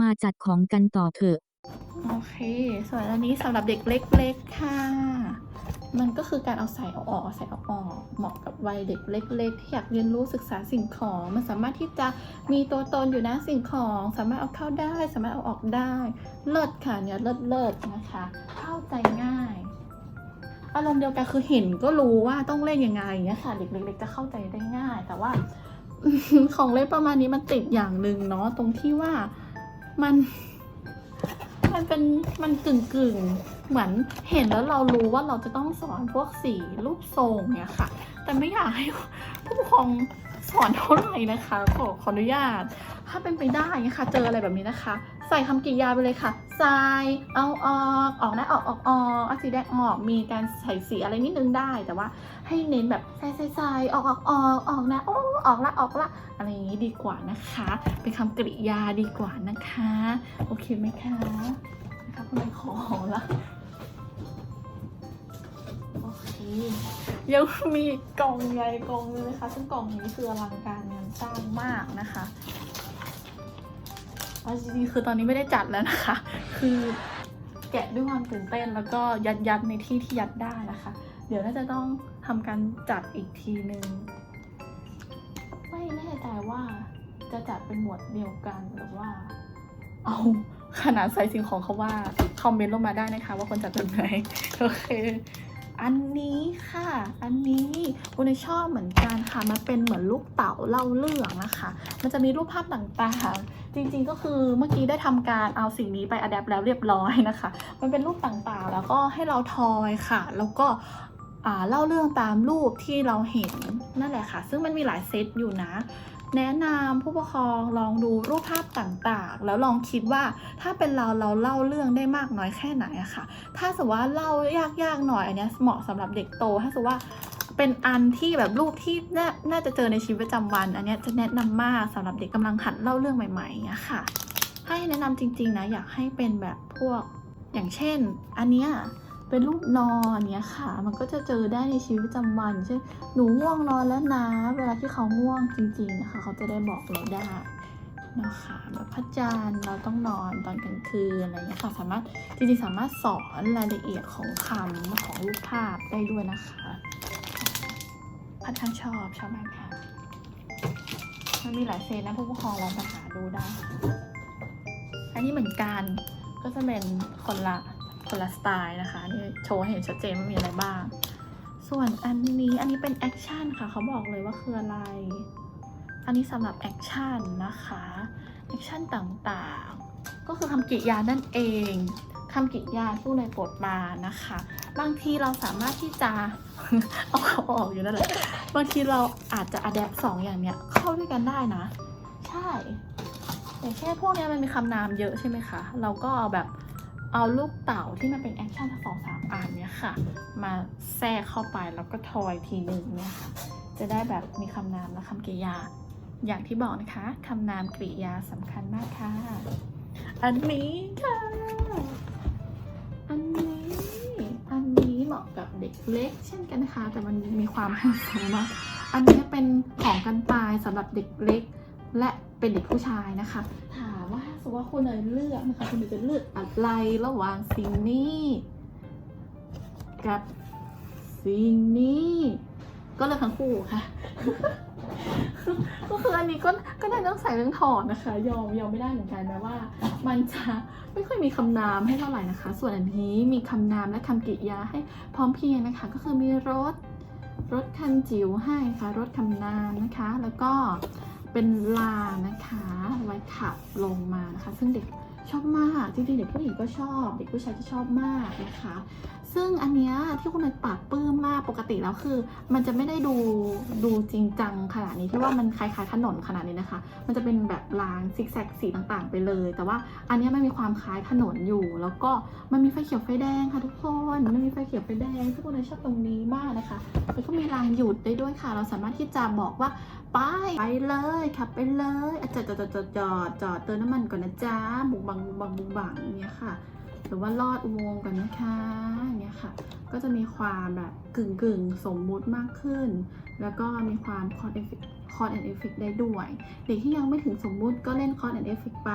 มาจัดของกันต่อเถอะ โอเค ส่วนอันนี้สำหรับเด็กเล็กๆค่ะ มันก็คือการเอาใส่เอาออกเอาใส่เอาออก เหมาะกับวัยเด็กเล็ก ๆ ที่อยากเรียนรู้ศึกษาสิ่งของ มันสามารถที่จะมีตัวตนอยู่นะสิ่งของ สามารถเอาเข้าได้ สามารถเอาออกได้ เลิศค่ะเนี่ยเลิศเลิศนะคะ เข้าใจง่าย อารมณ์เดียวกันคือเห็นก็รู้ว่าต้องเล่นยังไงอย่างเงี้ยค่ะ เด็กเล็กๆจะเข้าใจได้ง่าย แต่ว่า ของเล่นประมาณนี้มันติดอย่างหนึ่งเนาะตรงที่ว่า มัน มันเป็นมันกึ่งกึ่งเหมือนเห็นแล้วเรารู้ว่าเราจะต้องสอนพวกสีรูปทรงเนี่ยค่ะ แต่ไม่อยากให้ผู้ปกครอง สอนเท่าไหร่นะคะ ขอขออนุญาต ถ้าเป็นไปได้นะคะเจออะไรแบบนี้นะคะ ใส่คำกริยาไปเลยค่ะทรายเอาออกออกนะออกออกออกเอาสีแดงออกมีการใส่สีอะไรนิดนึงได้ แต่ว่าให้เน้นแบบใส่ใส่ใส่ออกออกออกออกนะโอ้ออกละออกละอะไรอย่างนี้ดีกว่านะคะ เป็นคำกริยาดีกว่านะคะ โอเคไหมคะนะคะคุณนายขอละ ยังมีกล่องใหญ่กล่องนึงนะคะ ซึ่งกล่องนี้คืออลังการงานสร้างมากนะคะเอาจริงๆคือตอนนี้ไม่ได้จัดแล้วนะคะ คือแกะด้วยความตื่นเต้นแล้วก็ยัดยัดในที่ที่ยัดได้นะคะ เดี๋ยวน่าจะต้องทำการจัดอีกทีนึง ไม่แน่ใจว่าจะจัดเป็นหมวดเดียวกันหรือว่า เอาขนาดใส่สิ่งของเขาว่า คอมเมนต์ลงมาได้นะคะ ว่าคนจัดเป็นไหนโอเค อันนี้ค่ะ อันนี้คุณชอบเหมือนกันค่ะ มันเป็นเหมือนลูกเต๋าเล่าเรื่องนะคะ มันจะมีรูปภาพต่างๆ จริงๆก็คือเมื่อกี้ได้ทำการเอาสิ่งนี้ไปอัดแอปแล้วเรียบร้อยนะคะ มันเป็นรูปต่างๆ แล้วก็ให้เราทอยค่ะ แล้วก็อ่าเล่าเรื่องตามรูปที่เราเห็นนั่นแหละค่ะ ซึ่งมันมีหลายเซตอยู่นะ แนะนำผู้ปกครองลองดูรูปภาพต่างๆ แล้วลองคิดว่าถ้าเป็นเราเราเล่าเรื่องได้มากน้อยแค่ไหนอะค่ะ ถ้าสมมติว่าเล่ายากๆหน่อยอันนี้เหมาะสำหรับเด็กโต ถ้าสมมติว่าเป็นอันที่แบบรูปที่น่านาจะเจอในชีวิตประจำวัน อันนี้จะแนะนำมากสำหรับเด็กกำลังหัดเล่าเรื่องใหม่ๆอย่างค่ะ ให้แนะนำจริงๆนะอยากให้เป็นแบบพวกอย่างเช่น อันเนี้ย เป็นรูปนอนเนี้ยค่ะ มันก็จะเจอได้ในชีวิตประจำวันเช่นหนูง่วงนอนแล้วนะ เวลาที่เขาง่วงจริงๆนะคะเขาจะได้บอกเราได้นะคะแบบพระจันทร์เราต้องนอนตอนกลางคืนอะไรอย่างเงี้ยค่ะสามารถจริงๆสามารถสอนรายละเอียดของคำของรูปภาพได้ด้วยนะคะค่อนข้งชอบชอบมากค่ะมันมีหลายเซนนะผู้ปกครองลองไปหาดูได้ อันนี้เหมือนกันก็จะเป็นคนละ คนละสไตล์นะคะนี่โชว์เห็นชัดเจนว่ามีอะไรบ้าง ส่วนอันนี้อันนี้เป็นแอคชั่นค่ะเขาบอกเลยว่าคืออะไร อันนี้สำหรับแอคชั่นนะคะแอคชั่นต่างๆ ก็คือคำกริยานั่นเองคำกริยาผู้ในบทมานะคะ บางทีเราสามารถที่จะเอาเขาออกอยู่นั่นแหละบางทีเราอาจจะอัดแอปสองอย่างเนี้ยเข้าด้วยกันได้นะ ใช่อย่างเช่นพวกเนี้ยมันมีคำนามเยอะใช่ไหมคะ เราก็เอาแบบ เอาลูกเต่าที่มันเป็นแอคชั่นสองสามอันเนี้ยค่ะ มาแทรกเข้าไปแล้วก็ทอยทีหนึ่งเนี่ยค่ะ จะได้แบบมีคำนามและคำกริยา อย่างที่บอกนะคะคำนามกริยาสำคัญมากค่ะ อันนี้ค่ะ อันนี้อันนี้เหมาะกับเด็กเล็ก เช่นกันนะคะ แต่มันมีความไฮโซมากอันนี้เป็นของกันตายสำหรับเด็กเล็ก และเป็นเด็กผู้ชายนะคะถ้า สมมติว่าคุณเลยเลือกนะคะคุณจะเลือกอะไรระหว่างสิ่งนี้ กับสิ่งนี้ ก็เลือกทั้งคู่ค่ะ ก็คืออันนี้ก็ก็ได้ต้องใส่เรื่องถอดนะคะ ยอมยอมไม่ได้เหมือนกันแม้ว่า มันจะไม่ค่อยมีคำนามให้เท่าไหร่นะคะ ส่วนอันนี้มีคำนามและคำกริยาให้พร้อมเพรียงนะคะ ก็คือมีรถรถคันจิ๋วให้ค่ะรถคำนามนะคะ แล้วก็ เป็นลานะคะ ไว้ขับลงมานะคะ ซึ่งเด็กชอบมากจริงๆเด็กผู้หญิงก็ชอบ เด็กผู้ชายจะชอบมากนะคะ ซึ่งอันเนี้ยที่คุณนายปากปลื้มมากปกติแล้วคือ มันจะไม่ได้ดูดูจริงจังขนาดนี้ที่ว่ามันคล้ายๆถนนขนาดนี้นะคะ มันจะเป็นแบบรางซิกแซกสีต่างๆ ไปเลย แต่ว่าอันเนี้ยมันมีความคล้ายถนนอยู่ แล้วก็มันมีไฟเขียวไฟแดงค่ะทุกคนมันมีไฟเขียวไฟแดงทุกคนเลยชอบตรงนี้มากนะคะแล้วก็มีรางหยุดได้ด้วยค่ะ เราสามารถที่จะบอกว่า ไป ไปเลยขับไปเลยอะจอดจอดจอดจอดจอดเติมน้ำมันก่อนนะจ๊ะบุกบังบุกบังบุกบังอย่างเงี้ยค่ะ หรือว่าลอดอุโมงค์ก่อนนะคะอย่างเงี้ยค่ะ ก็จะมีความแบบกึ่งกึ่งสมมุติมากขึ้น แล้วก็มีความคอนเอฟ cause and effect ได้ด้วย เด็กที่ยังไม่ถึงสมมุติก็เล่น cause and effect ไป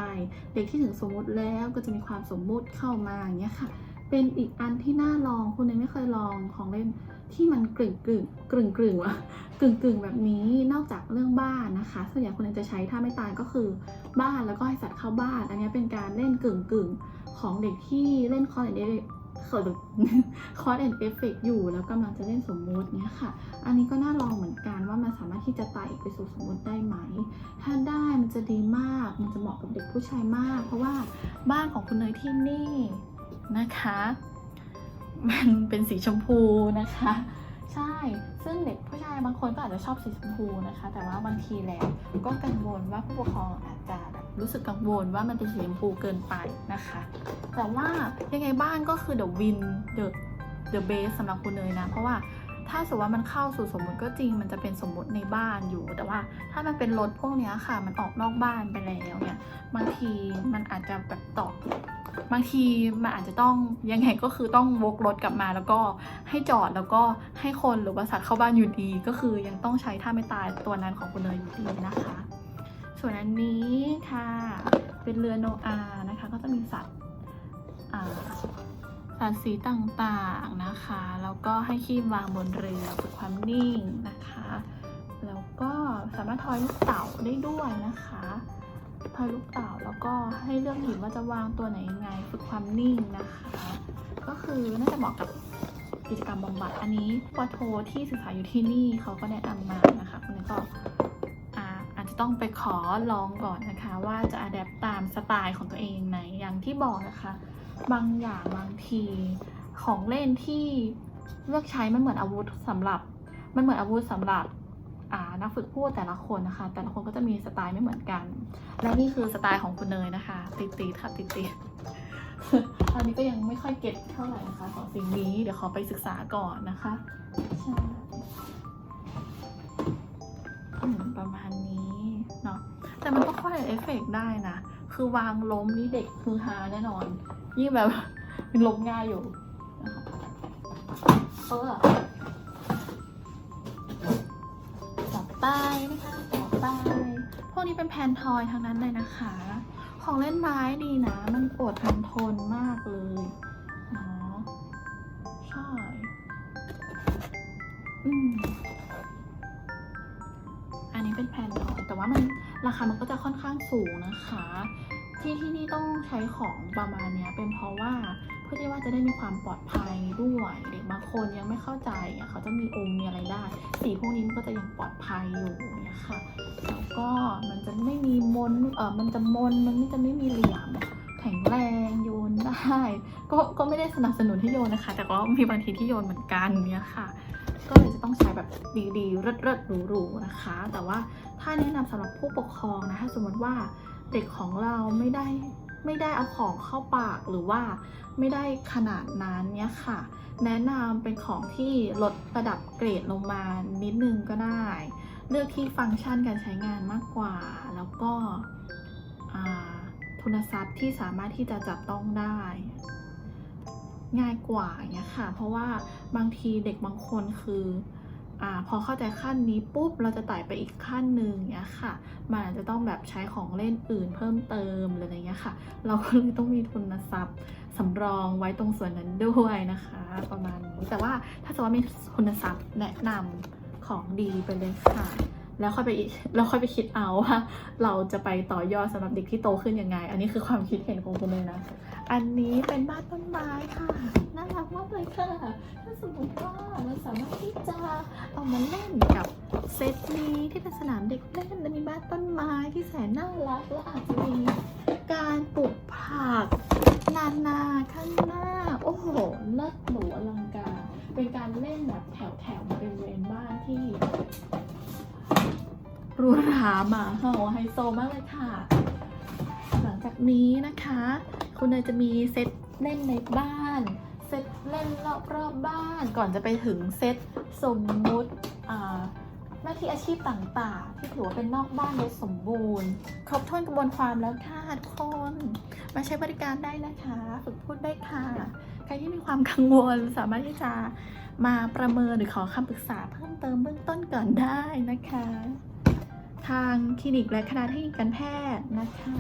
เด็กที่ถึงสมมุติแล้วก็จะมีความสมมุติเข้ามาอย่างเงี้ยค่ะ เป็นอีกอันที่น่าลองคุณเนยไม่เคยลองของเล่น ที่มันกึ่งกึ่งกึ่งกึ่งวะกึ่งกึ่งแบบนี้นอกจากเรื่องบ้านนะคะส่วนใหญ่คุณเนจะใช้ถ้าไม่ตายก็คือบ้านแล้วก็ให้สัตว์เข้าบ้าน อันนี้เป็นการเล่นกึ่งกึ่งของเด็กที่เล่นคอร์ดเอคอร์ดแอนเอฟเฟกอยู่แล้วกำลังจะเล่นสมมุติเนี้ยค่ะ อันนี้ก็น่าลองเหมือนกันว่ามันสามารถที่จะไต่ไปสู่สมมุติได้ไหม ถ้าได้มันจะดีมาก มันจะเหมาะกับเด็กผู้ชายมาก เพราะว่าบ้านของคุณเนยที่นี่นะคะ มันเป็นสีชมพูนะคะ ใช่ ซึ่งเด็กผู้ชายบางคนก็อาจจะชอบสีชมพูนะคะ แต่ว่าบางทีแล้วก็กังวลว่าผู้ปกครองอาจจะแบบรู้สึกกังวลว่ามันเป็นสีชมพูเกินไปนะคะ แต่ว่ายังไงบ้านก็คือเดอะวินเดอะเดอะเบสสำหรับคุณเนยนะ เพราะว่า ถ้าสมมติว่ามันเข้าสู่สมมุติก็จริง มันจะเป็นสมมุติในบ้านอยู่ แต่ว่าถ้ามันเป็นรถพวกนี้ค่ะ มันออกนอกบ้านไปแล้วเนี่ย บางทีมันอาจจะแบบตอบบางทีมันอาจจะต้องยังไงก็คือต้องวกรถกลับมาแล้วก็ให้จอดแล้วก็ให้คนหรือว่าสัตว์เข้าบ้านอยู่ดี ก็คือยังต้องใช้ท่าไม่ตายตัวนั้นของคุณเนยอยู่ดีนะคะ ส่วนอันนี้ค่ะ เป็นเรือโนอาห์นะคะ ก็จะมีสัตว์อ่า ตว์สีต่างๆนะคะ แล้วก็ให้ขี้วางบนเรือฝึกความนิ่งนะคะ แล้วก็สามารถทอยลูกเต่าได้ด้วยนะคะทอยลูกเต่าแล้วก็ให้เลือกหินว่าจะวางตัวไหนยังไงฝึกความนิ่งนะคะ ก็คือน่าจะเหมาะกับกิจกรรมบำบัดอันนี้ปอโทที่ศึกษาอยู่ที่นี่เขาก็แนะนำมานะคะคุณก็อาจจะต้องไปขอลองก่อนนะคะ ว่าจะอัดแอปตามสไตล์ของตัวเองไหมอย่างที่บอกนะคะ บางอย่างบางทีของเล่นที่เลือกใช้มันเหมือนอาวุธสำหรับมันเหมือนอาวุธสำหรับนักฝึกพูดแต่ละคนนะคะ แต่ละคนก็จะมีสไตล์ไม่เหมือนกัน และนี่คือสไตล์ของคุณเนยนะคะ ติดติดๆค่ะติดติดๆอันนี้ก็ยังไม่ค่อยเก็ตเท่าไหร่นะคะของสิ่งนี้เดี๋ยวขอไปศึกษาก่อนนะคะใช่ประมาณนี้เนาะแต่มันก็ค่อยเอฟเฟกต์ได้นะ คือวางล้มนี่เด็กคือฮาแน่นอน ยิ่งแบบเป็นล้มง่ายอยู่เออต่อไปนะคะต่อไป พวกนี้เป็นแพนทอยทั้งนั้นเลยนะคะ ของเล่นไม้ดีนะ มันปวดทันทนมากเลยเนาะใช่อืมอันนี้เป็นแพนทอยแต่ว่ามัน ราคามันก็จะค่อนข้างสูงนะคะ ที่ที่นี่ต้องใช้ของประมาณนี้เป็นเพราะว่าเพื่อที่ว่าจะได้มีความปลอดภัยด้วยเด็กบางคนยังไม่เข้าใจเขาจะมีองค์มีอะไรได้ สีพวกนี้มันก็จะยังปลอดภัยอยู่เนี่ยค่ะแล้วก็มันจะไม่มีมนเออมันจะมนมันจะไม่มีเหลี่ยมแข็งแรงโยนได้ก็ก็ไม่ได้สนับสนุนให้โยนนะคะ แต่ก็มีบางทีที่โยนเหมือนกันเนี่ยค่ะ ก็เลยจะต้องใช้แบบดีๆเลิศๆหรูๆนะคะ แต่ว่าถ้าแนะนำสำหรับผู้ปกครองนะถ้าสมมติว่าเด็กของเราไม่ได้ไม่ได้เอาของเข้าปากหรือว่าไม่ได้ขนาดนั้นเนี่ยค่ะ แนะนำเป็นของที่ลดระดับเกรดลงมานิดนึงก็ได้ เลือกที่ฟังก์ชันการใช้งานมากกว่า แล้วก็อ่าทุนทรัพย์ที่สามารถที่จะจับต้องได้ ง่ายกว่าอย่างเงี้ยค่ะ เพราะว่าบางทีเด็กบางคนคืออพอเข้าใจขั้นนี้ปุ๊บเราจะไต่ไปอีกขั้นหนึ่งเงี้ยค่ะมันอาจจะต้องแบบใช้ของเล่นอื่นเพิ่มเติมหรืออะไรเงี้ยค่ะ เราก็เลยต้องมีทุนทรัพย์สำรองไว้ตรงส่วนนั้นด้วยนะคะ ประมาณนี้แต่ว่าถ้าสมมติว่ามีทุนทรัพย์แนะนำของดีไปเลยค่ะแล้วค่อยไปแล้วค่อยไปคิดเอาว่า เราจะไปต่อยอดสำหรับเด็กที่โตขึ้นยังไง อันนี้คือความคิดเห็นของคุณเลยนะ อันนี้เป็นบ้านต้นไม้ค่ะ น่ารักมากเลยค่ะ ถ้าสมมติว่าเราสามารถที่จะเอามาเล่นกับเซตนี้ที่เป็นสนามเด็กเล่นและมีบ้านต้นไม้ที่แสนน่ารักและอาจจะมีการปลูกผักนานาข้างหน้า โอ้โหเลิศหรูอลังการ เป็นการเล่นแบบแถวแถวๆบริเวณบ้านที่หรูหราหมาเห่าไฮโซมากเลยค่ะ หลังจากนี้นะคะ คุณเนยจะมีเซตเล่นในบ้าน เซตเล่นรอบๆบบ้าน ก่อนจะไปถึงเซตสมมุติอ่าหน้าที่อาชีพต่างๆ ที่ถือว่าเป็นนอกบ้านโดยสมบูรณ์ ครบถ้วนกระบวนความแล้วค่ะทุกคนมาใช้บริการได้นะคะ ฝึกพูดได้ค่ะ ใครที่มีความกังวลสามารถที่จะมาประเมินหรือขอคำปรึกษาเพิ่มเติมเบื้องต้นก่อนได้นะคะ ทางคลินิกและคณะเทคนิคการแพทย์นะคะ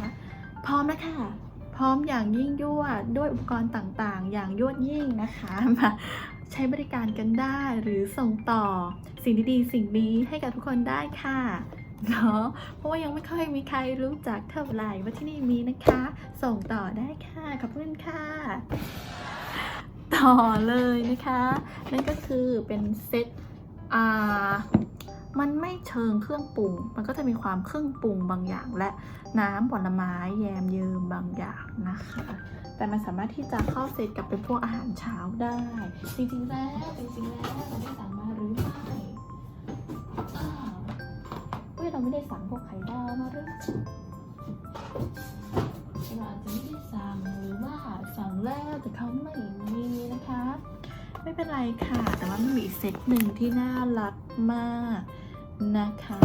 พร้อมนะคะ ร้อมอย่างยิ่งยวดด้วยอุปกรณ์ต่างๆ อย่างยวดยิ่งนะคะมาใช้บริการกันได้หรือส่งต่อสิ่งดีๆ สิ่งนี้ให้กับทุกคนได้ค่ะเนาะเพราะว่ายังไม่ค่อยมีใครรู้จักเท่าไหร่ว่าที่นี่มีนะคะ ส่งต่อได้ค่ะขอบคุณค่ะ ต่อเลยนะคะ นั่นก็คือเป็นเซตอ่า มันไม่เชิงเครื่องปรุง มันก็จะมีความเครื่องปรุงบางอย่าง และน้ำผลไม้แยมเยิมบางอย่างนะคะ แต่มันสามารถที่จะเข้าเซตกับเป็นพวกอาหารเช้าได้ จริงๆแล้วจริงๆแล้วเราไม่สามารถหรือไม่อ้เฮ้ยเราไม่ได้สั่งพวกไข่ดาวมาหรือเราอาจจะไม่ได้สั่งหรือว่าสั่งแล้วแต่เขาไม่มีนะคะ ไม่เป็นไรค่ะ แต่ว่ามันมีอีกเซตหนึ่งที่น่ารักมาก นะคะ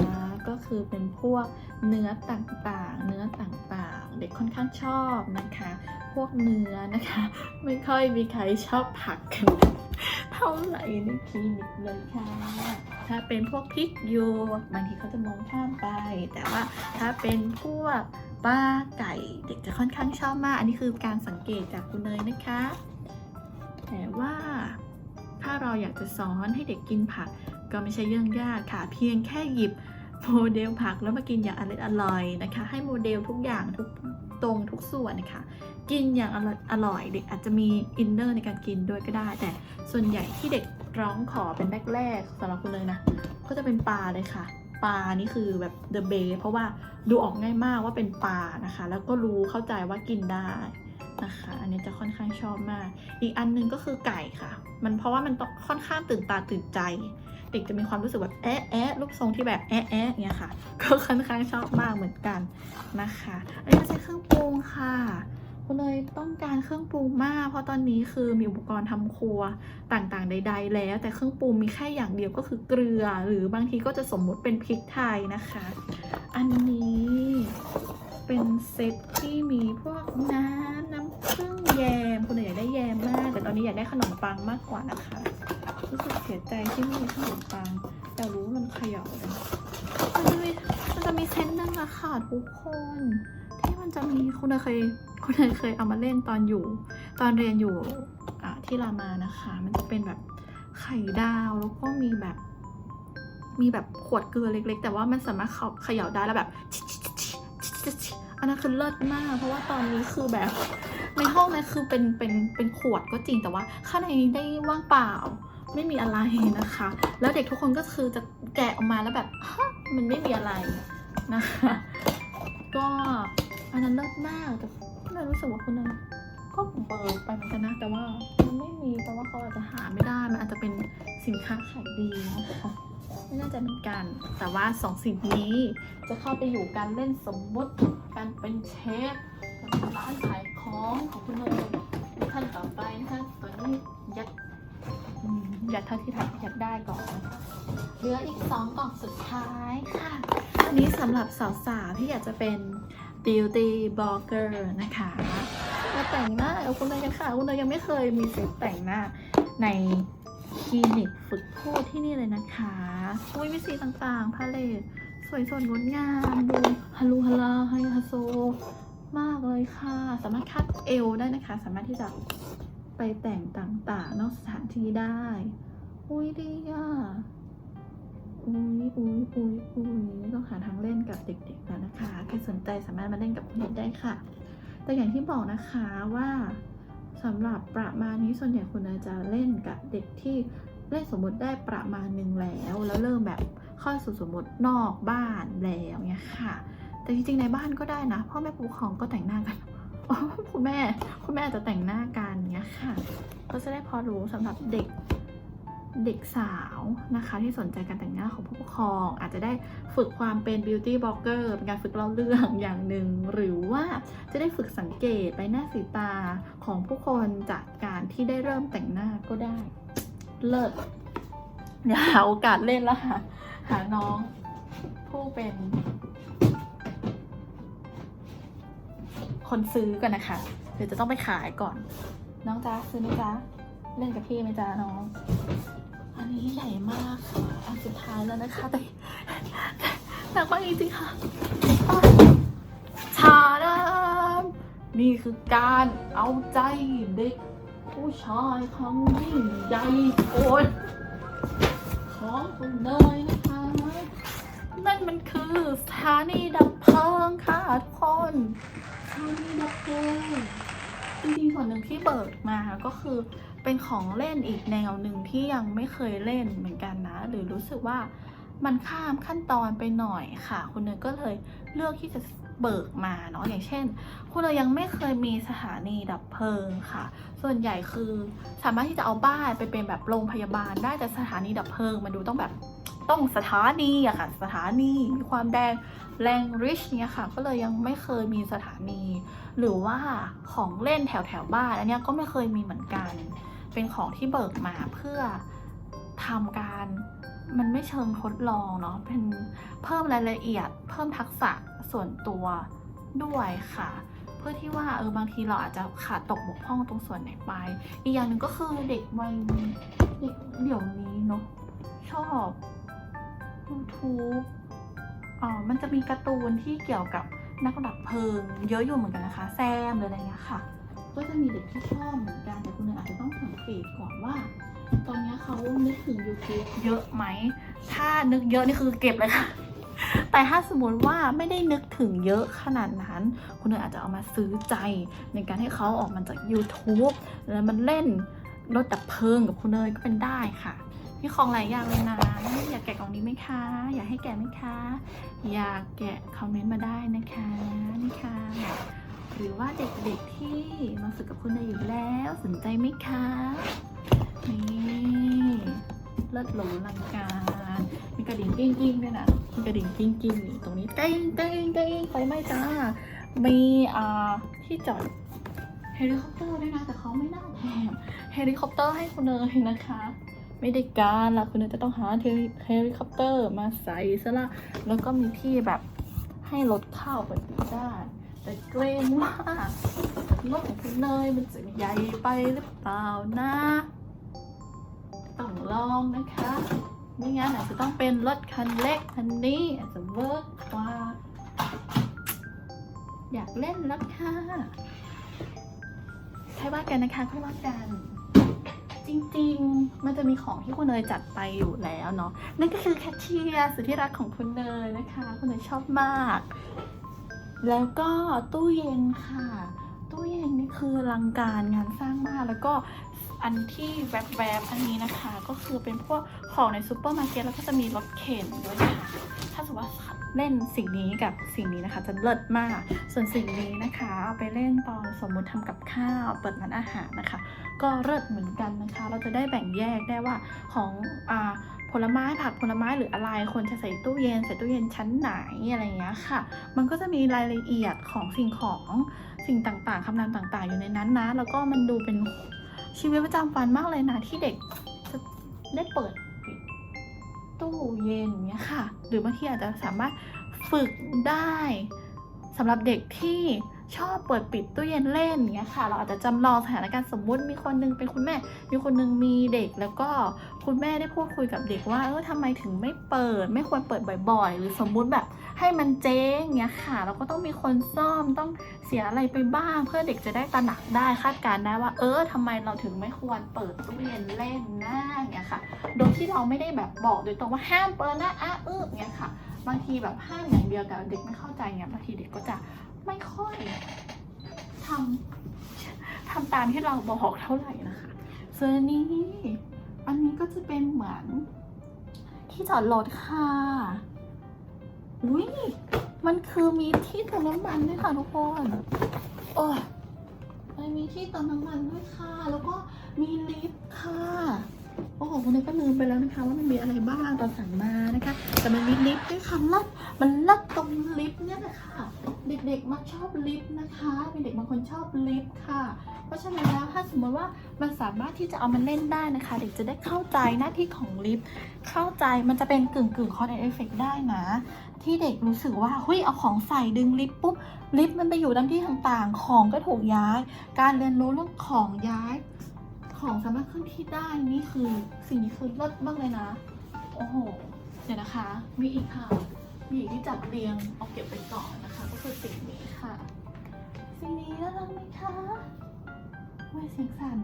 ก็คือเป็นพวกเนื้อต่างๆ เนื้อต่างๆ เด็กค่อนข้างชอบนะคะ พวกเนื้อนะคะ ไม่ค่อยมีใครชอบผักกันเท่าไหร่ในคลินิกเลยค่ะ ถ้าเป็นพวกพริกยวกบางทีเขาจะมองข้ามไป แต่ว่าถ้าเป็นพวกปลาไก่เด็กจะค่อนข้างชอบมาก อันนี้คือการสังเกตจากคุณเนยนะคะ แต่ว่าถ้าเราอยากจะสอนให้เด็กกินผัก ก็ไม่ใช่เรื่องยากค่ะ เพียงแค่หยิบโมเดลผักแล้วมากินอย่างอร่อยอร่อยนะคะ ให้โมเดลทุกอย่างทุกตรงทุกส่วนนะคะ กินอย่างอร่อยเด็กอาจจะมีอินเนอร์ในการกินด้วยก็ได้ แต่ส่วนใหญ่ที่เด็กร้องขอเป็นแรกๆสำหรับคุณเลยนะ ก็จะเป็นปลาเลยค่ะ ปลานี่คือแบบ the best เพราะว่าดูออกง่ายมากว่าเป็นปลานะคะ แล้วก็รู้เข้าใจว่ากินได้นะคะ อันนี้จะค่อนข้างชอบมาก อีกอันหนึงก็คือไก่ค่ะ มันเพราะว่ามันค่อนข้างตื่นตาตื่นใจ เด็กจะมีความรู้สึกแบบแอะแอะรูปทรงที่แบบแอะแอะอย่างเงี้ยค่ะ ก็ค่อนข้างชอบมากเหมือนกันนะคะ อันนี้ใช่เครื่องปรุงค่ะคุณเลยต้องการเครื่องปรุงมาก เพราะตอนนี้คือมีอุปกรณ์ทำครัวต่างๆ ใด ๆ แล้ว แต่เครื่องปรุงมีแค่อย่างเดียวก็คือเกลือ หรือบางทีก็จะสมมุติเป็นพริกไทยนะคะ อันนี้เป็นเซตที่มีพวกน้ำน้ำผึ้งแยมคุณเลยอยากได้แยมมาก แต่ตอนนี้อยากได้ขนมปังมากกว่านะคะ รู้สึกเสียใจที่ไม่มีขนมปัง แต่รู้ว่ามันเขย่าเลยมันจะมีมันจะมีเซตหนึงอะค่ะทุกคน ที่มันจะมีคุณเนเคยคุณเนเคยเอามาเล่นตอนอยู่ ตอนเรียนอยู่อะที่รามานะคะ มันจะเป็นแบบไข่ดาวแล้วก็มีแบบ มีแบบขวดเกลือเล็ก ๆ แต่ว่ามันสามารถเขเขย่าได้แล้วแบบอันนั้นคือเลิศมาก เพราะว่าตอนนี้คือแบบในห้องนั้นคือเป็นเป็นเป็นขวดก็จริงแต่ว่าข้างในได้ว่างเปล่า ไม่มีอะไรนะคะ แล้วเด็กทุกคนก็คือจะแกะออกมาแล้วแบบมันไม่มีอะไรนะคะก็อันนั้นเลิศมากแต่คุณรู้สึกว่าคุณเลยก็เบิร์ไปเหมือนกันนะ แต่ว่ามันไม่มีเพราะว่าเขาอาจจะหาไม่ได้มันอาจจะเป็นสินค้าขายดีนะคะไม่น่าจะเป็นกัน แต่ว่าสองสิ่งนี้จะเข้าไปอยู่การเล่นสมมติการเป็นเชฟการเป็นร้านขายของของคุณเลยท่านต่อไปนะคะตอนนี้ยัด ยัดเท่าที่ทำยัดได้ก่อนนะคะเหลืออีกสองกล่องสุดท้ายค่ะ อันนี้สำหรับสาวๆที่อยากจะเป็น beauty blogger นะคะมาแต่งหน้าเอาคุณเนยกันค่ะคุณเนยยังไม่เคยมีเซตแต่งหน้าในคลินิกฝึกพูดที่นี่เลยนะคะอุ้ยมีสีต่างๆ พาเลตสวยสดงดงามดูฮัลโหลฮัลลาไฮฮัสโซ มากเลยค่ะ สามารถคัดเอวได้นะคะ สามารถที่จะ ไปแต่งต่างๆ นอกสถานที่ได้ อุ้ยดีอะ อุ้ยอุ้ยอุ้ยอุ้ยต้องหาทางเล่นกับเด็กๆแล้วนะคะ ใครสนใจสามารถมาเล่นกับคุณเด็กได้ค่ะ แต่อย่างที่บอกนะคะว่าสำหรับประมาณนี้ส่วนใหญ่คุณอาจะเล่นกับเด็กที่เล่นสมมติได้ประมาณหนึ่งแล้ว แล้วเริ่มแบบเข้าสู่สมมตินอกบ้านแล้วเนี่ยค่ะ แต่จริงๆในบ้านก็ได้นะพ่อแม่ผู้ปกครองก็แต่งหน้ากัน คุณแม่ คุณแม่อาจจะแต่งหน้ากันเนี้ยค่ะ ก็จะได้พอรู้สำหรับเด็กเด็กสาวนะคะ ที่สนใจการแต่งหน้าของผู้ปกครอง อาจจะได้ฝึกความเป็น beauty blogger เป็นการฝึกเล่าเรื่องอย่างหนึ่ง หรือว่าจะได้ฝึกสังเกตใบหน้าสีตาของผู้คนจากการที่ได้เริ่มแต่งหน้าก็ได้ เลิศเดี๋ยวหาโอกาสเล่นล้วหาหาน้องผู้เป็น คนซื้อกันนะคะเดี๋ยวจะต้องไปขายก่อน น้องจ๊ะซื้อไหมจ๊ะเล่นกับพี่ไหมจ๊ะน้อง อันนี้ใหญ่มากค่ะอันสุดท้ายแล้วนะคะแต่หนักมากจริงๆค่ะชาดามนี่คือการเอาใจเด็ก ผู้ชายครั้งยิ่งใหญ่โอนของคุณเนยนะคะ นั่นมันคือสถานีดับเพลิงค่ะทุกคน สถานีดับเพิงจริงๆส่วนหนึ่งที่เบิกมาก็คือเป็นของเล่นอีกแนวหนึ่งที่ยังไม่เคยเล่นเหมือนกันนะ หรือรู้สึกว่ามันข้ามขั้นตอนไปหน่อยค่ะ คุณเนยก็เลยเลือกที่จะเบิกมาเนาะอย่างเช่น คุณเนยยังไม่เคยมีสถานีดับเพลิงค่ะ ส่วนใหญ่คือสามารถที่จะเอาบ้านไปเป็นแบบโรงพยาบาลได้แต่สถานีดับเพลิง มันดูต้องแบบ ต้องสถานีอะค่ะสถานีมีความแดงแรงริชเนี่ยค่ะ ก็เลยยังไม่เคยมีสถานี หรือว่าของเล่นแถวแถวบ้านอันนี้ก็ไม่เคยมีเหมือนกัน เป็นของที่เบิกมาเพื่อทำการมันไม่เชิงทดลองเนาะเป็นเพิ่มรายละเอียด เพิ่มทักษะส่วนตัวด้วยค่ะ เพื่อที่ว่าเออบางทีเราอาจจะขาดตกบกพร่องตรงส่วนไหนไป อีกอย่างหนึ่งก็คือเด็กวัยเด็กเดี๋ยวนี้เนาะชอบ YouTube อ่ามันจะมีการ์ตูนที่เกี่ยวกับนักดับเพลิง เยอะอยู่เหมือนกันนะคะ แซมหรืออะไรเงี้ยค่ะ ก็จะมีเด็กที่ชอบเหมือนกันแต่คุณเนยอาจจะต้องสังเกตก่อนว่า ตอนนี้เขานึกถึง YouTube เยอะไหม ถ้านึกเยอะนี่คือเก็บเลยค่ะ แต่ถ้าสมมติว่าไม่ได้นึกถึงเยอะขนาดนั้น คุณเนยอาจจะเอามาซื้อใจในการให้เขาออกมาจาก YouTube แล้วมันเล่นรถดับเพลิงกับคุณเนยก็เป็นได้ค่ะ มีของหลายอย่างเลยนะ อยากแกะกล่องนี้ไหมคะ อยากให้แกะไหมคะ อยากแกะคอมเมนต์มาได้นะคะนี่ค่ะหรือว่าเด็กๆที่มาฝึกกับคุณเนยอยู่แล้วสนใจไหมคะ นี่เลิศหรูลังการมีกระดิ่งกิ้งกิ้งๆด้วยนะมีกระดิ่งกิ้งกิ้งๆอยู่ตรงนี้เต้งเต้งเต้งไฟไหม้จ้ามีอ่าที่จอดเฮลิคอปเตอร์ด้วยนะแต่เขาไม่น่าแถมเฮลิคอปเตอร์ให้คุณเนยนะคะ ไม่ได้การละคุณเนยจะต้องหาเฮลิคอปเตอร์มาใส่ซะละแล้วก็มีที่แบบให้รถเข้าไปได้แต่เกรงว่ารถของคุณเนยมันจะใหญ่ไปหรือเปล่านะ ต้องลองนะคะไม่งั้นอาจจะต้องเป็นรถคันเล็กคันนี้อาจจะเวิร์กกว่า อยากเล่นแล้วค่ะค่อยว่ากันนะคะค่อยว่ากัน จริง ๆ มันจะมีของที่คุณเนยจัดไปอยู่แล้วเนาะนั่นก็คือแคชเชียร์สุดที่รักของคุณเนยนะคะ คุณเนยชอบมาก แล้วก็ตู้เย็นค่ะ ตู้เย็นนี่คือลังการงานสร้างมากแล้วก็อันที่แวบๆอันนี้นะคะ ก็คือเป็นพวกของในซูเปอร์มาร์เก็ตแล้วก็จะมีรถเข็นด้วยนะคะถ้าสมมติว่าเล่นสิ่งนี้กับสิ่งนี้นะคะ จะเลิศมาก ส่วนสิ่งนี้นะคะเอาไปเล่นตอนสมมุติทำกับข้าวเปิดร้านอาหารนะคะ ก็เลิศเหมือนกันนะคะ เราจะได้แบ่งแยกได้ว่าของอ่า ลไม้ผักผลไม้หรืออะไรควรจะใส่ตู้เย็น ใส่ตู้เย็นชั้นไหนอะไรอย่างเงี้ยค่ะ มันก็จะมีรายละเอียดของสิ่งของสิ่งต่างๆคำนามต่าง ๆ อยู่ในนั้นนะ แล้วก็มันดูเป็นชีวิตประจำวันมากเลยนะที่เด็กจะได้เปิดปิดตู้เย็นอย่างเงี้ยค่ะ หรือบางทีอาจจะสามารถฝึกได้สำหรับเด็กที่ ชอบเปิดปิดตู้เย็นเล่นอย่างเงี้ยค่ะ เราอาจจะจำลองสถานการณ์สมมุติมีคนนึงเป็นคุณแม่ มีคนนึงมีเด็ก แล้วก็คุณแม่ได้พูดคุยกับเด็กว่าเออทำไมถึงไม่เปิด ไม่ควรเปิดบ่อย ๆ หรือสมมุติแบบให้มันเจ๊งเงี้ยค่ะเราก็ต้องมีคนซ่อมต้องเสียอะไรไปบ้าง เพื่อเด็กจะได้ตระหนักได้คาดการณ์ได้ว่า เออทำไมเราถึงไม่ควรเปิดตู้เย็นเล่นนะเงี้ยค่ะ โดยที่เราไม่ได้แบบบอกโดยตรงว่าห้ามเปิดนะอะเออเงี้ยค่ะ บางทีแบบห้ามอย่างเดียวแต่เด็กไม่เข้าใจเงี้ยบางทีเด็กก็จะ ไม่ค่อยทำทำตามที่เราบอกเท่าไหร่นะคะส่วนอันนี้ อันนี้ก็จะเป็นเหมือน ที่จอดรถค่ะอุ้ยมันคือมีที่เติมน้ำมันด้วยค่ะทุกคนโอ้ยมันมีที่เติมน้ำมันด้วยค่ะ แล้วก็มีลิฟต์ค่ะ โอ้โหคุณก็ลืมไปแล้วนะคะ ว่ามันมีอะไรบ้างตอนสั่งมานะคะ แต่มันมีลิฟต์ด้วยค่ะลัดมันลัดตรงลิฟต์เนี่ยแหละค่ะเด็กๆมักชอบลิฟต์นะคะมีเด็กบางคนชอบลิฟต์ค่ะ เพราะฉะนั้นแล้วถ้าสมมติว่ามันสามารถที่จะเอามันเล่นได้นะคะ เด็กจะได้เข้าใจหน้าที่ของลิฟต์เข้าใจมันจะเป็นกึ่งกึ่งคอนเอฟเฟกได้นะ ที่เด็กรู้สึกว่าเฮ้ยเอาของใส่ดึงลิฟต์ปุ๊บลิฟต์มันไปอยู่ตามที่ต่างๆ ของก็ถูกย้าย การเรียนรู้เรื่องของย้าย ของสามารถเคลื่อนที่ได้นี่คือสิ่งนี้คือเลิศมากเลยนะ โอ้โห เดี๋ยวนะคะ มีอีกค่ะ มีอีกที่จัดเรียงเอาเก็บไปก่อนนะคะ ก็คือสิ่งนี้ค่ะ สิ่งนี้น่ารักไหมคะไม่เสียงสั่น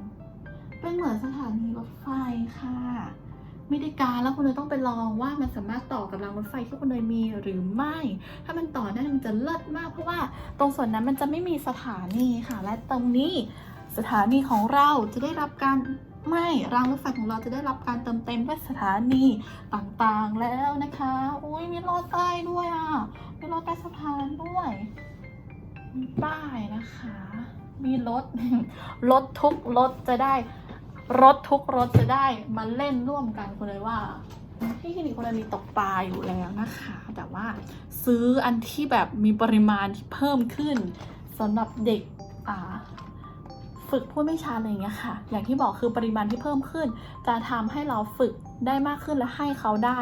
เป็นเหมือนสถานีรถไฟค่ะ ไม่ได้การแล้วคุณเนยต้องไปลองว่ามันสามารถต่อกับรางรถไฟที่คุณเนยมีหรือไม่ ถ้ามันต่อได้มันจะเลิศมาก เพราะว่าตรงส่วนนั้นมันจะไม่มีสถานีค่ะ และตรงนี้ สถานีของเราจะได้รับการไม่รางรถไฟของเราจะได้รับการเติมเต็มด้วยสถานีต่างๆแล้วนะคะอุ้ยมีรอดใต้ด้วยอะมีรอดใต้สะพานด้วยมีป้ายนะคะ มีรถรถทุกรถจะได้รถทุกรถจะได้มาเล่นร่วมกันคุณเลยว่าที่คลินิกคุณเลยมีตกปลาอยู่แล้วนะคะ แต่ว่าซื้ออันที่แบบมีปริมาณที่เพิ่มขึ้นสำหรับเด็กอ่า ฝึกพูดไม่ชัดอะไรอย่างเงี้ยค่ะ อย่างที่บอกคือปริมาณที่เพิ่มขึ้น จะทำให้เราฝึกได้มากขึ้นและให้เขาได้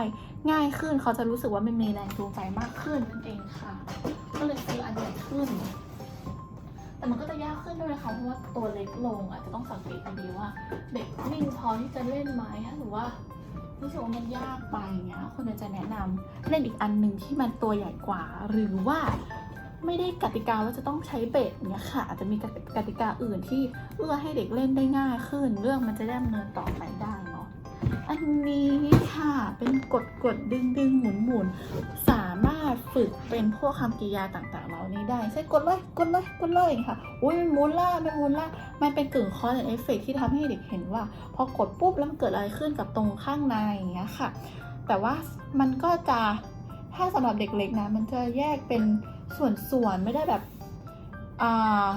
ง่ายขึ้นเขาจะรู้สึกว่ามันมีแรงจูงใจมากขึ้นนั่นเองค่ะ ก็เลยซื้ออันใหญ่ขึ้น แต่มันก็จะยากขึ้นด้วยนะคะเพราะว่าตัวเล็กลงอาจจะต้องสังเกตดีว่า เด็กนิ่งพอที่จะเล่นไหมถ้าหรือว่ารู้สึกว่ามันยากไปอย่างเงี้ยคนจะแนะนำเล่นอีกอันหนึ่งที่มันตัวใหญ่กว่า หรือว่า ไม่ได้กติกาว่าจะต้องใช้เบสเนี้ยค่ะอาจจะมีกติกาอื่นที่เอื้อให้เด็กเล่นได้ง่ายขึ้น เรื่องมันจะดำเนินต่อไปได้เนาะอันนี้ค่ะเป็นกดกดดึงดึงหมุนหมุนสามารถฝึกเป็นพวกคำกริยาต่างๆเหล่านี้ได้ใช่กดเลยกดเลยกดเลยค่ะอุ้ยมันหมุนล่ามันหมุนล่ามันเป็นกึ่งคอร์สเอฟเฟกที่ทำให้เด็กเห็นว่า พอกดปุ๊บแล้วมันเกิดอะไรขึ้นกับตรงข้างในอย่างเงี้ยค่ะ แต่ว่ามันก็จะถ้าสำหรับเด็กเล็กนะมันจะแยกเป็น ส่วนๆไม่ได้แบบอา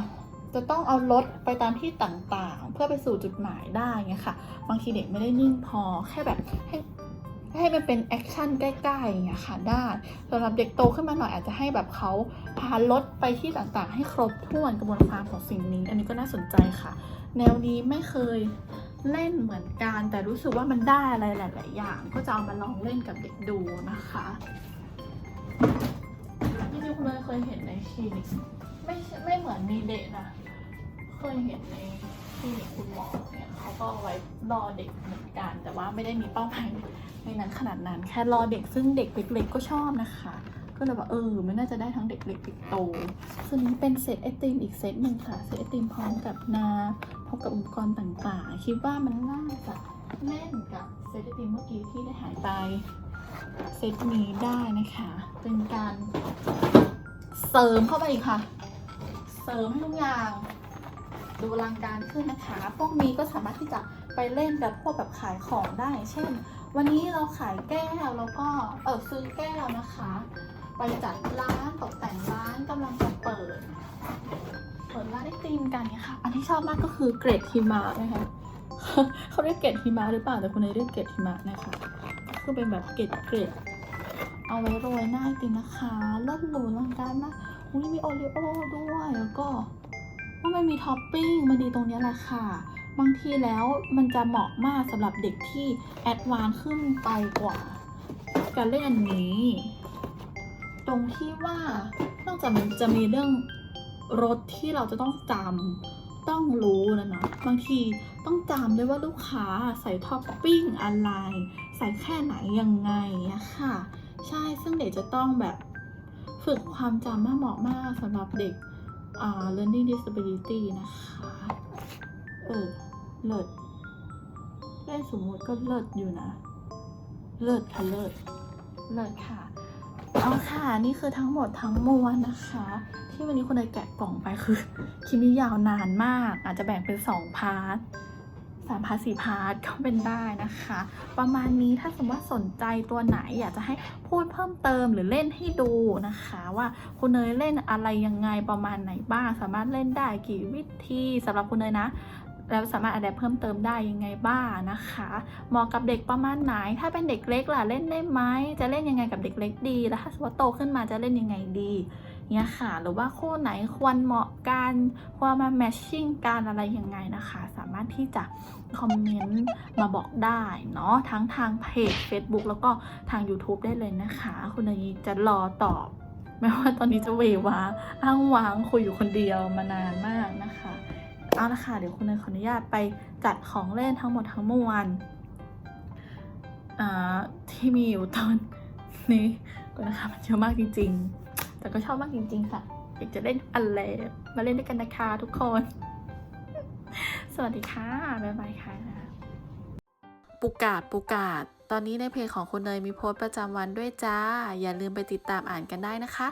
จะต้องเอารถไปตามที่ต่างๆ เพื่อไปสู่จุดหมายได้เงี้ยค่ะบางทีเด็กไม่ได้นิ่งพอแค่แบบให้ให้มันเป็นแอคชั่นใกล้ๆอย่างเงี้ยค่ะได้สำหรับเด็กโตขึ้นมาหน่อยอาจจะให้แบบเขาพารถไปที่ต่างๆ ให้ครบถ้วนกระบวนความของสิ่งนี้ อันนี้ก็น่าสนใจค่ะ แนวนี้ไม่เคยเล่นเหมือนกัน แต่รู้สึกว่ามันได้อะไรหลาย ๆ อย่าง ก็จะเอามาลองเล่นกับเด็กดูนะคะ ที่นี่คุณเคยเห็นในคลินิกไม่ไม่เหมือนมีเด็กนะเคยเห็นในคลินิกคุณหมอเนี่ยเขาก็เอาไว้รอเด็กเหมือนกัน แต่ว่าไม่ได้มีเป้าหมายในนั้นขนาดนั้น แค่รอเด็กซึ่งเด็กเล็กๆก็ชอบนะคะ ก็เลยว่าเออมันน่าจะได้ทั้งเด็กเล็กเด็กโตส่วนนี้เป็นเซตไอติมอีกเซตหนึ่งค่ะเซตไอติมพร้อมกับนาพร้อมกับอุปกรณ์ต่างๆ คิดว่ามันน่าจะเล่นกับเซตไอติมเมื่อกี้ที่ได้หายไปเซตนี้ได้นะคะ เป็นการ เสริมเข้าไปอีกค่ะ เสริมให้ทุกอย่าง ดูลังการขึ้นนะคะ พวกนี้ก็สามารถที่จะไปเล่นกับพวกแบบขายของได้ เช่น วันนี้เราขายแก้วแล้วก็เออซื้อแก้วนะคะ ไปจัดร้านตกแต่งร้านกำลังจะเปิด เปิดร้านไอติมกันเนี่ยค่ะ อันที่ชอบมากก็คือเกรดหิมะนะคะ เขาเรียกเกรดหิมะหรือเปล่าแต่คนนี้เรียกเกรดหิมะนะคะ ก็เป็นแบบเกรดเกรด เอาไว้โรยหน้าติมนะคะเลิศหรูอลังการมากอุ้ยมีโอรีโอด้วยแล้วก็ว่ามันมีท็อปปิ้งมันดีตรงนี้แหละค่ะ บางทีแล้วมันจะเหมาะมากสำหรับเด็กที่แอดวานซ์ขึ้นไปกว่าการเล่นอันนี้ ตรงที่ว่านอกจากมันจะมีเรื่องรถที่เราจะต้องจำต้องรู้นะเนาะบางทีต้องจำด้วยว่าลูกค้าใส่ท็อปปิ้งอะไร ใส่แค่ไหนยังไงอะค่ะ ใช่ซึ่งเด็กจะต้องแบบฝึกความจำมากเหมาะมากสำหรับเด็ก learning disability นะคะเออเลิศเล่นสมมติก็เลิศอยู่นะ เลิศค่ะเลิศเลิศค่ะเอาค่ะนี่คือทั้งหมดทั้งมวลนะคะ ที่วันนี้คนเลยแกะกล่องไปคือคลิปนี้ยาวนานมาก อาจจะแบ่งเป็น2พาร์ท สามพาร์ทสี่พาร์ทก็เป็นได้นะคะ ประมาณนี้ถ้าสมมติว่าสนใจตัวไหนอยากจะให้พูดเพิ่มเติมหรือเล่นให้ดูนะคะ ว่าคุณเนยเล่นอะไรยังไงประมาณไหนบ้าง สามารถเล่นได้กี่วิธีสำหรับคุณเนยนะ แล้วสามารถอัดแอปเพิ่มเติมได้ยังไงบ้างนะคะเหมาะกับเด็กประมาณไหน ถ้าเป็นเด็กเล็กล่ะเล่นได้ไหมจะเล่นยังไงกับเด็กเล็กดี แล้วถ้าสมมติว่าโตขึ้นมาจะเล่นยังไงดี เนี่ยค่ะ หรือว่าคู่ไหนควรเหมาะกันควรมาแมทชิ่งกันอะไรยังไงนะคะ สามารถที่จะคอมเมนต์มาบอกได้เนาะทั้งทางเพจ Facebook แล้วก็ทาง YouTube ได้เลยนะคะ คุณนายจะรอตอบไม่ว่าตอนนี้จะเววาอ้างว้างคุยอยู่คนเดียวมานานมากนะคะเอาละค่ะเดี๋ยวคุณเนยขออนุญาตไปจัดของเล่นทั้งหมดทั้งมวลอ่าที่มีอยู่ตอนนี้ก็นะคะมันเยอะมากจริง ๆ แต่ก็ชอบมากจริง ๆ ค่ะ อยากจะเล่นอะไรมาเล่นด้วยกันนะคะทุกคน สวัสดีค่ะ บ๊ายบายค่ะปุกาดปุกาด ตอนนี้ในเพจของคุณเนยมีโพสต์ประจำวันด้วยจ้า อย่าลืมไปติดตามอ่านกันได้นะคะ